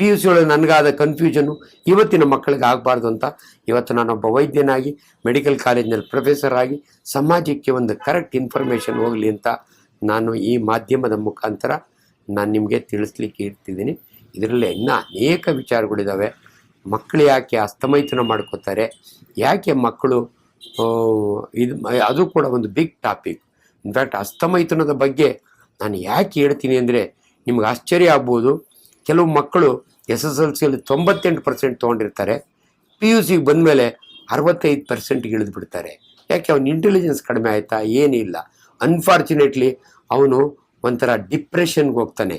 P U C ಒಳಗೆ ನನಗಾದ confusion ಇವತ್ತಿನ ಮಕ್ಕಳಿಗೆ ಆಗಬಾರ್ದು ಅಂತ ಇವತ್ತು ನಾನೊಬ್ಬ ವೈದ್ಯನಾಗಿ ಮೆಡಿಕಲ್ ಕಾಲೇಜಿನಲ್ಲಿ ಪ್ರೊಫೆಸರ್ ಆಗಿ, ಸಮಾಜಕ್ಕೆ ಒಂದು ಕರೆಕ್ಟ್ ಇನ್ಫಾರ್ಮೇಷನ್ ಹೋಗಲಿ ಅಂತ ನಾನು ಈ ಮಾಧ್ಯಮದ ಮುಖಾಂತರ ನಾನು ನಿಮಗೆ ತಿಳಿಸ್ಲಿಕ್ಕೆ ಇರ್ತಿದ್ದೀನಿ. ಇದರಲ್ಲಿ ಇನ್ನೂ ಅನೇಕ ವಿಚಾರಗಳಿದ್ದಾವೆ ಮಕ್ಕಳು ಯಾಕೆ ಅಸ್ತಮೈತನ ಮಾಡ್ಕೋತಾರೆ? ಯಾಕೆ ಮಕ್ಕಳು ಇದು, ಅದು ಕೂಡ ಒಂದು ಬಿಗ್ ಟಾಪಿಕ್ ಇನ್ಫ್ಯಾಕ್ಟ್ ಅಸ್ತಮೈತನದ ಬಗ್ಗೆ ನಾನು ಯಾಕೆ ಹೇಳ್ತೀನಿ ಅಂದರೆ ನಿಮ್ಗೆ ಆಶ್ಚರ್ಯ ಆಗ್ಬೋದು. ಕೆಲವು ಮಕ್ಕಳು ಎಸ್ ಎಸ್ ಎಲ್ ಸಿಯಲ್ಲಿ ತೊಂಬತ್ತೆಂಟು ಪರ್ಸೆಂಟ್ ತೊಗೊಂಡಿರ್ತಾರೆ. ಪಿ ಯು ಸಿಗೆ ಬಂದಮೇಲೆ ಅರವತ್ತೈದು ಪರ್ಸೆಂಟ್ಗೆ ಇಳಿದು ಬಿಡ್ತಾರೆ ಯಾಕೆ ಅವನ ಇಂಟೆಲಿಜೆನ್ಸ್ ಕಡಿಮೆ ಆಯಿತಾ? ಏನಿಲ್ಲ. ಅನ್ಫಾರ್ಚುನೇಟ್ಲಿ ಅವನು ಒಂಥರ ಡಿಪ್ರೆಷನ್ಗೆ ಹೋಗ್ತಾನೆ.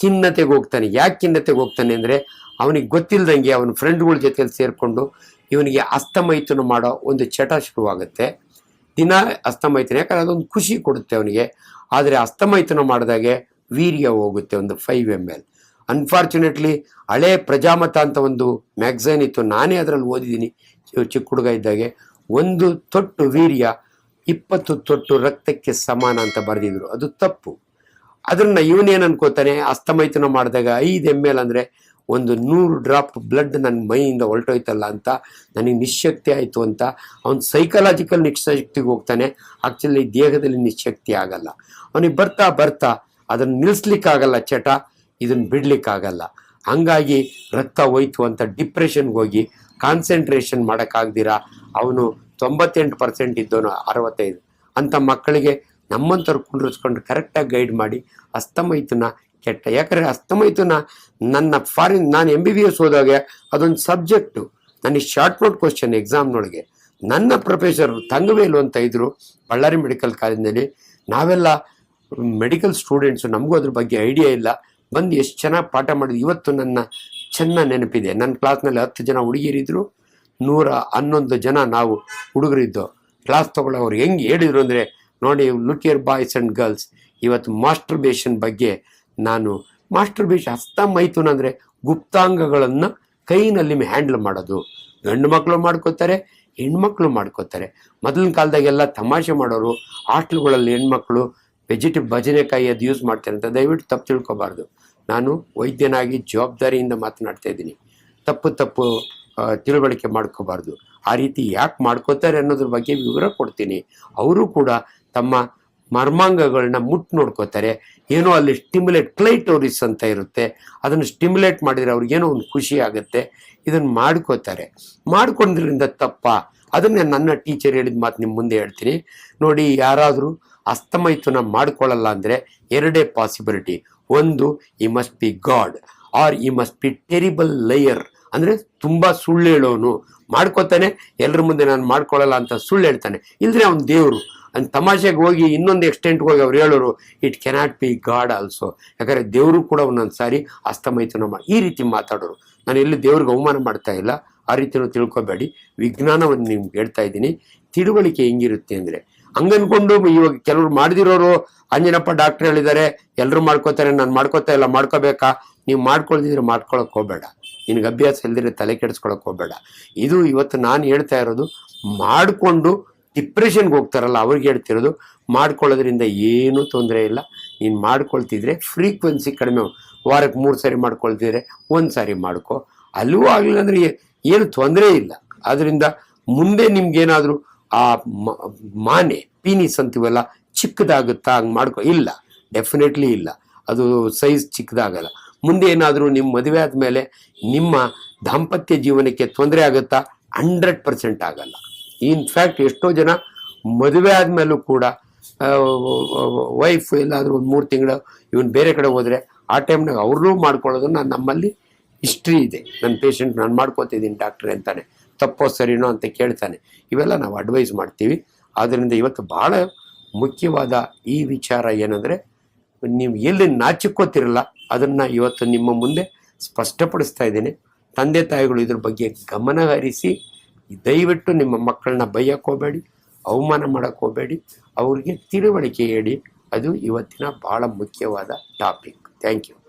ಖಿನ್ನತೆಗೆ ಹೋಗ್ತಾನೆ. ಯಾಕೆ ಖಿನ್ನತೆಗೆ ಹೋಗ್ತಾನೆ ಅಂದರೆ ಅವನಿಗೆ ಗೊತ್ತಿಲ್ಲದಂಗೆ ಅವನ ಫ್ರೆಂಡ್ಗಳ ಜೊತೆಯಲ್ಲಿ ಸೇರಿಕೊಂಡು ಇವನಿಗೆ ಅಸ್ತಮೈತನ ಮಾಡೋ ಒಂದು ಚಟ ಶುರುವಾಗುತ್ತೆ. ದಿನ ಅಸ್ತಮೈತನ, ಯಾಕಂದರೆ ಅದೊಂದು ಖುಷಿ ಕೊಡುತ್ತೆ ಅವನಿಗೆ. ಆದರೆ ಅಸ್ತಮೈತನ ಮಾಡಿದಾಗೆ ವೀರ್ಯ ಹೋಗುತ್ತೆ ಒಂದು ಫೈವ್ ಎಂ ಎಲ್ ಅನ್ಫಾರ್ಚುನೇಟ್ಲಿ ಹಳೆ ಪ್ರಜಾಮತ ಅಂತ ಒಂದು ಮ್ಯಾಗ್ಝೈನ್ ಇತ್ತು. ನಾನೇ ಅದರಲ್ಲಿ ಓದಿದ್ದೀನಿ. ಚಿಕ್ಕ ಹುಡುಗ ಇದ್ದಾಗೆ. ಒಂದು ತೊಟ್ಟು ವೀರ್ಯ, ಇಪ್ಪತ್ತು ತೊಟ್ಟು ರಕ್ತಕ್ಕೆ ಸಮಾನ ಅಂತ ಬರೆದಿದ್ರು. ಅದು ತಪ್ಪು. ಅದನ್ನ ಇವನೇನು ಅನ್ಕೋತಾನೆ? ಅಸ್ತಮೈಥುನ ಮಾಡಿದಾಗ ಐದು ಎಂ ಎಲ್ ಅಂದರೆ ಒಂದು ನೂರು ಡ್ರಾಪ್ ಬ್ಲಡ್ ನನ್ನ ಮೈಯಿಂದ ಹೊರಟೋಯ್ತಲ್ಲ ಅಂತ ನನಗೆ ನಿಶಕ್ತಿ ಆಯಿತು ಅಂತ ಅವನು ಸೈಕಲಾಜಿಕಲ್ ನಿಶಕ್ತಿಗೆ ಹೋಗ್ತಾನೆ. ಆ್ಯಕ್ಚುಲಿ ದೇಹದಲ್ಲಿ ನಿಶಕ್ತಿ ಆಗಲ್ಲ. ಅವನಿಗೆ ಬರ್ತಾ ಬರ್ತಾ ಅದನ್ನು ನಿಲ್ಲಿಸ್ಲಿಕ್ಕಾಗಲ್ಲ ಚಟ. ಇದನ್ನು ಬಿಡ್ಲಿಕ್ಕಾಗಲ್ಲ. ಹಂಗಾಗಿ ರಕ್ತ ಹೋಯ್ತು ಅಂತ ಡಿಪ್ರೆಷನ್ಗೆ ಹೋಗಿ ಕಾನ್ಸಂಟ್ರೇಷನ್ ಮಾಡೋಕ್ಕಾಗ್ದಿರಾ? ಅವನು ತೊಂಬತ್ತೆಂಟು ಪರ್ಸೆಂಟ್ ಇದ್ದವನು ಅರವತ್ತೈದು. ಅಂತ ಮಕ್ಕಳಿಗೆ ನಮ್ಮಂಥವ್ರು ಕುಂಡ್ರಿಸ್ಕೊಂಡು ಕರೆಕ್ಟಾಗಿ ಗೈಡ್ ಮಾಡಿ ಅಸ್ತಮೈತುನ ಕೆಟ್ಟ. ಯಾಕಂದರೆ ಅಸ್ತಮೈತುನ ನನ್ನ ಫಾರಿನ್ ನಾನು ಎಂ ಬಿ ಬಿ ಎಸ್ ಹೋದಾಗ ಅದೊಂದು ಸಬ್ಜೆಕ್ಟು ನನಗೆ ಶಾರ್ಟ್ ನೋಟ್ ಕ್ವಶನ್ ಎಕ್ಸಾಮ್ನೊಳಗೆ ನನ್ನ ಪ್ರೊಫೆಸರ್ ತಂಗವೇಲು ಅಂತ ಇದ್ದರು ಬಳ್ಳಾರಿ ಮೆಡಿಕಲ್ ಕಾಲೇಜಿನಲ್ಲಿ ನಾವೆಲ್ಲ ಮೆಡಿಕಲ್ ಸ್ಟೂಡೆಂಟ್ಸು ನಮಗೂ ಅದ್ರ ಬಗ್ಗೆ ಐಡಿಯಾ ಇಲ್ಲ. ಬಂದು ಎಷ್ಟು ಚೆನ್ನಾಗಿ ಪಾಠ ಮಾಡಿದ್ರು ಇವತ್ತು ನನ್ನ ಚೆನ್ನಾಗಿ ನೆನಪಿದೆ. ನನ್ನ ಕ್ಲಾಸ್ನಲ್ಲಿ ಹತ್ತು ಜನ ಹುಡುಗಿಯರಿದ್ರು, ನೂರ ಹನ್ನೊಂದು ಜನ ನಾವು ಹುಡುಗರಿದ್ದು. ಕ್ಲಾಸ್ ತೊಗೊಳ್ಳೋರು ಹೆಂಗೆ ಹೇಳಿದ್ರು ಅಂದರೆ, ನೋಡಿ look your boys and girls ಇವತ್ತು ಮಾಸ್ಟರ್ ಬೇಷನ್ ಬಗ್ಗೆ ನಾನು ಮಾಸ್ಟರ್ ಬೇಷನ್ ಹಸ್ತಮೈಥುನ ಅಂದರೆ ಗುಪ್ತಾಂಗಗಳನ್ನು ಕೈನಲ್ಲಿ ಹ್ಯಾಂಡಲ್ ಮಾಡೋದು. ಗಂಡು ಮಕ್ಕಳು ಮಾಡ್ಕೋತಾರೆ, ಹೆಣ್ಮಕ್ಳು ಮಾಡ್ಕೋತಾರೆ. ಮೊದಲಿನ ಕಾಲದಾಗೆಲ್ಲ ತಮಾಷೆ ಮಾಡೋರು, ಹಾಸ್ಟ್ಲುಗಳಲ್ಲಿ ಹೆಣ್ಮಕ್ಳು ವೆಜಿಟೇಬಲ್ ಬಜನೆಕಾಯಿ ಅದು ಯೂಸ್ ಮಾಡ್ತಾರೆ ಅಂತ ದಯವಿಟ್ಟು ತಪ್ಪು ತಿಳ್ಕೊಬಾರ್ದು. ನಾನು ವೈದ್ಯನಾಗಿ ಜವಾಬ್ದಾರಿಯಿಂದ ಮಾತನಾಡ್ತಾ ಇದ್ದೀನಿ. ತಪ್ಪು ತಪ್ಪು ತಿಳುವಳಿಕೆ ಮಾಡ್ಕೋಬಾರ್ದು. ಆ ರೀತಿ ಯಾಕೆ ಮಾಡ್ಕೋತಾರೆ ಅನ್ನೋದ್ರ ಬಗ್ಗೆ ವಿವರ ಕೊಡ್ತೀನಿ. ಅವರು ಕೂಡ ತಮ್ಮ ಮರ್ಮಾಂಗಗಳನ್ನ ಮುಟ್ ನೋಡ್ಕೋತಾರೆ. ಏನೋ ಅಲ್ಲಿ ಸ್ಟಿಮ್ಯುಲೇಟ್ ಕ್ಲೈಟೋರಿಸ್ ಅಂತ ಇರುತ್ತೆ. ಅದನ್ನು ಸ್ಟಿಮ್ಯುಲೇಟ್ ಮಾಡಿದರೆ ಅವ್ರಿಗೇನೋ ಒಂದು ಖುಷಿ ಆಗುತ್ತೆ. ಇದನ್ನು ಮಾಡ್ಕೋತಾರೆ. ಮಾಡ್ಕೊಂಡ್ರಿಂದ ತಪ್ಪ. ಅದನ್ನೇ ನನ್ನ ಟೀಚರ್ ಹೇಳಿದ ಮಾತು ನಿಮ್ಮ ಮುಂದೆ ಹೇಳ್ತೀನಿ. ನೋಡಿ, ಯಾರಾದರೂ ಅಸ್ತಮೈಥುನ ಮಾಡ್ಕೊಳ್ಳಲ್ಲ ಅಂದರೆ ಎರಡೇ ಪಾಸಿಬಿಲಿಟಿ ಒಂದು ಈ ಮಸ್ಟ್ ಬಿ ಗಾಡ್ ಆರ್ ಈ ಮಸ್ಟ್ ಬಿ ಟೆರಿಬಲ್ ಲೇಯರ್ ಅಂದರೆ ತುಂಬ ಸುಳ್ಳು ಹೇಳೋನು. ಮಾಡ್ಕೋತಾನೆ ಎಲ್ಲರ ಮುಂದೆ ನಾನು ಮಾಡ್ಕೊಳ್ಳಲ್ಲ ಅಂತ ಸುಳ್ಳು ಹೇಳ್ತಾನೆ. ಇಲ್ಲದ್ರೆ ಅವ್ನು ದೇವರು. ಅಂದ್ ತಮಾಷೆಗೆ ಹೋಗಿ ಇನ್ನೊಂದು ಎಕ್ಸ್ಟೆಂಟ್ಗೆ ಹೋಗಿ ಅವ್ರು ಹೇಳೋರು it cannot be God also ಯಾಕಂದರೆ ದೇವರು ಕೂಡ ಒಂದೊಂದು ಸಾರಿ ಅಸ್ತಮೈಥುನ ಮಾಡಿ ಈ ರೀತಿ ಮಾತಾಡೋರು. ನಾನು ಎಲ್ಲಿ ದೇವ್ರಿಗೆ ಅವಮಾನ ಮಾಡ್ತಾ ಇಲ್ಲ, ಆ ರೀತಿನೂ ತಿಳ್ಕೊಬೇಡಿ. ವಿಜ್ಞಾನವನ್ನು ನಿಮ್ಗೆ ಹೇಳ್ತಾ ಇದ್ದೀನಿ. ತಿಳುವಳಿಕೆ ಹೆಂಗಿರುತ್ತೆ ಅಂದರೆ ಹಂಗನ್ಕೊಂಡು ಇವಾಗ ಕೆಲವ್ರು ಮಾಡ್ದಿರೋರು, ಅಂಜನಪ್ಪ ಡಾಕ್ಟರ್ ಹೇಳಿದ್ದಾರೆ ಎಲ್ಲರೂ ಮಾಡ್ಕೋತಾರೆ, ನಾನು ಮಾಡ್ಕೋತಾ ಇಲ್ಲ, ಮಾಡ್ಕೋಬೇಕಾ? ನೀವು ಮಾಡ್ಕೊಳ್ದಿದ್ರೆ ಮಾಡ್ಕೊಳಕ್ ಹೋಗ್ಬೇಡ. ನಿನಗೆ ಅಭ್ಯಾಸ ಇಲ್ದಿದ್ರೆ ತಲೆ ಕೆಡಿಸ್ಕೊಳಕ್ ಹೋಗ್ಬೇಡ. ಇದು ಇವತ್ತು ನಾನು ಹೇಳ್ತಾ ಇರೋದು, ಮಾಡಿಕೊಂಡು ಡಿಪ್ರೆಷನ್ಗೆ ಹೋಗ್ತಾರಲ್ಲ, ಅವ್ರಿಗೆ ಹೇಳ್ತಿರೋದು, ಮಾಡ್ಕೊಳ್ಳೋದ್ರಿಂದ ಏನೂ ತೊಂದರೆ ಇಲ್ಲ. ನೀನು ಮಾಡ್ಕೊಳ್ತಿದ್ರೆ ಫ್ರೀಕ್ವೆನ್ಸಿ ಕಡಿಮೆ ವಾರಕ್ಕೆ ಮೂರು ಸಾರಿ ಮಾಡ್ಕೊಳ್ತಿದ್ರೆ ಒಂದು ಸಾರಿ ಮಾಡ್ಕೊ. ಅಲ್ಲೂ ಆಗಲಿಲ್ಲ ಅಂದರೆ ಏನು ತೊಂದರೆ ಇಲ್ಲ. ಅದರಿಂದ ಮುಂದೆ ನಿಮ್ಗೇನಾದರೂ ಆ ಮಾನೆ ಪೀನಿಸ್ ಅಂತೀವಲ್ಲ ಚಿಕ್ಕದಾಗುತ್ತಾ ಹಂಗೆ ಮಾಡ್ಕೊ, ಇಲ್ಲ ಡೆಫಿನೆಟ್ಲಿ ಇಲ್ಲ. ಅದು ಸೈಜ್ ಚಿಕ್ಕದಾಗಲ್ಲ. ಮುಂದೆ ಏನಾದರೂ ನಿಮ್ಮ ಮದುವೆ ಆದಮೇಲೆ ನಿಮ್ಮ ದಾಂಪತ್ಯ ಜೀವನಕ್ಕೆ ತೊಂದರೆ ಆಗುತ್ತಾ? ಹಂಡ್ರೆಡ್ ಪರ್ಸೆಂಟ್ ಆಗಲ್ಲ. ಇನ್ಫ್ಯಾಕ್ಟ್ ಎಷ್ಟೋ ಜನ ಮದುವೆ ಆದಮೇಲೂ ಕೂಡ ವೈಫ್ ಎಲ್ಲಾದರೂ ಒಂದು ಮೂರು ತಿಂಗಳು ಇವನು ಬೇರೆ ಕಡೆ ಹೋದರೆ ಆ ಟೈಮ್ನಾಗ ಅವ್ರನ್ನೂ ಮಾಡ್ಕೊಳ್ಳೋದನ್ನ ನಮ್ಮಲ್ಲಿ ಹಿಸ್ಟ್ರಿ ಇದೆ. ನನ್ನ ಪೇಷಂಟ್ ನಾನು ಮಾಡ್ಕೋತಿದ್ದೀನಿ ಡಾಕ್ಟ್ರೆ ಅಂತಾನೆ. ತಪ್ಪೋ ಸರಿನೋ ಅಂತ ಕೇಳ್ತಾನೆ. ಇವೆಲ್ಲ ನಾವು ಅಡ್ವೈಸ್ ಮಾಡ್ತೀವಿ. ಆದ್ದರಿಂದ ಇವತ್ತು ಭಾಳ ಮುಖ್ಯವಾದ ಈ ವಿಚಾರ ಏನಂದರೆ, ನೀವು ಎಲ್ಲಿ ನಾಚಿಕೋತಿರಲ್ಲ, ಅದನ್ನು ಇವತ್ತು ನಿಮ್ಮ ಮುಂದೆ ಸ್ಪಷ್ಟಪಡಿಸ್ತಾ ಇದ್ದೀನಿ. ತಂದೆ ತಾಯಿಗಳು ಇದ್ರ ಬಗ್ಗೆ ಗಮನ ಹರಿಸಿ, ದಯವಿಟ್ಟು ನಿಮ್ಮ ಮಕ್ಕಳನ್ನ ಬೈಯಕ್ಕೆ ಅವಮಾನ ಮಾಡಕ್ಕೆ ಹೋಗಬೇಡಿ, ಅವರಿಗೆ ತಿಳುವಳಿಕೆ ಹೇಳಿ. ಅದು ಇವತ್ತಿನ ಭಾಳ ಮುಖ್ಯವಾದ ಟಾಪಿಕ್ ಥ್ಯಾಂಕ್ ಯು